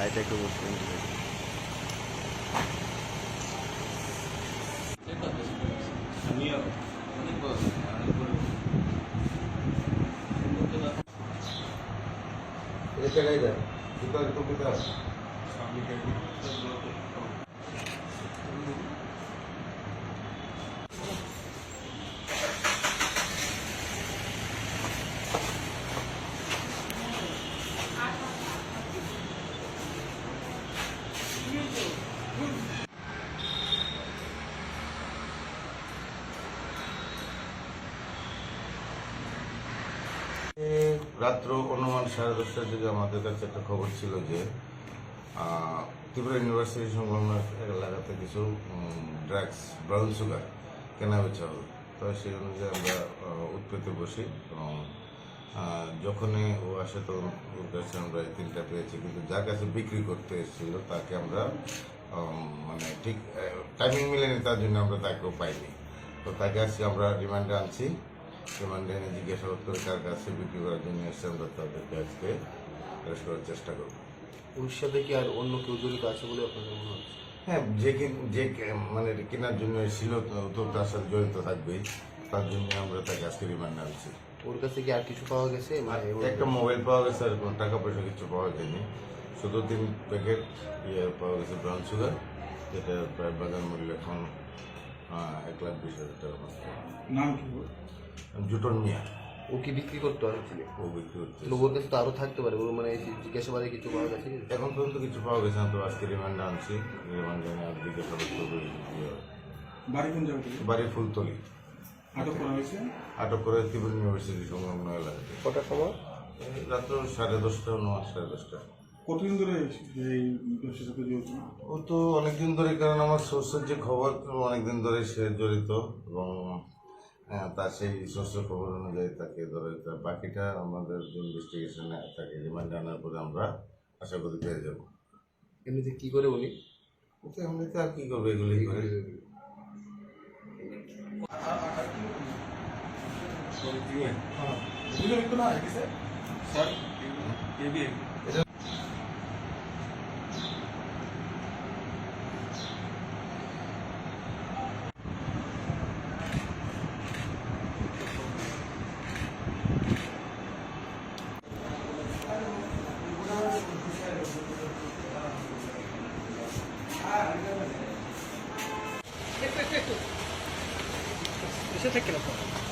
大体久保君です त्याच्या काय द्या दुपारी तो कुठं রাত্র অনুমান সাড়ে দশটার দিকে আমাদের কাছে একটা খবর ছিল যে ত্রিপুরা ইউনিভার্সিটি সংলগ্ন এলাকাতে কিছু ড্রাগস, ব্রাউন সুগার কেনা বেচা হবে তো সেই অনুযায়ী আমরা উৎপেতে বসি এবং যখনই ও আসে তখন ওর কাছে আমরা এই তিনটা পেয়েছি। কিন্তু যার কাছে বিক্রি করতে এসেছিল তাকে আমরা মানে ঠিক টাইমিং মিলেনি, তার জন্য আমরা তাকেও পাইনি। তো তাকে আজকে আমরা রিমান্ডে আনছি। রিমান্ডে এনে জিজ্ঞাসাবাদ করে কার কাছে বিক্রি করার জন্য এসে আমরা তাদেরকে আজকে অ্যারেস্ট করার চেষ্টা করব। ওর সাথে কি আর অন্য কেউ জড়িত আছে বলে আপনাদের মনে হচ্ছে? হ্যাঁ যে যে মানে কেনার জন্য ছিল তো তার সাথে জড়িত থাকবেই তার জন্য আমরা তাকে আজকে রিমান্ডে আনছি ওর কাছে কি আর কিছু পাওয়া গেছে? মানে ওর- একটা মোবাইল পাওয়া গেছে আর কোনো টাকা পয়সা কিছু পাওয়া যায়নি। শুধু তিন প্যাকেট ইয়ে পাওয়া গেছে ব্রাউন সুগার যেটা প্রায় বাজার মূল্য এখন এক লাখ বিশ হাজার টাকা নাম কি? জুটন মিয়া ও কি বিক্রি করতে আসছিল ও বিক্রি করতে তাহলে ওর কাছে তো আরও থাকতে পারে। ওর মানে এই জিজ্ঞাসাবাদে কিছু পাওয়া গেছে এখন পর্যন্ত কিছু পাওয়া গেছে না তো আজকে রিমান্ডে আনছি। রিমান্ডে এনে আর জিজ্ঞাসাবাদ করব বাড়ি কোন জায়গা বাড়ি ফুলতলি। আটক করা হয়েছে? আটক করে ত্রিপুরা ইউনিভার্সিটি সংলগ্ন এলাকাতে। কটার সময়? রাত্র সাড়ে দশটা নয় সাড়ে দশটা। কতদিন ধরে এই ব্যবসার সাথে জড়িত ও তো অনেকদিন ধরে কারণ আমার সোর্সের যে খবর অনেকদিন ধরে সে জড়িত এবং আহ, তার সেই সোর্সের খবর অনুযায়ী তাকে ধরে বাকিটা আমাদের ইনভেস্টিগেশনে তাকে রিমান্ডে আনার পরে আমরা আশা করি পেয়ে যাব। এমনিতে কি করে উনি? এমনিতে আর কি করবে এগুলোই করে বুঝে কিন্তু না 一緒さっきの子。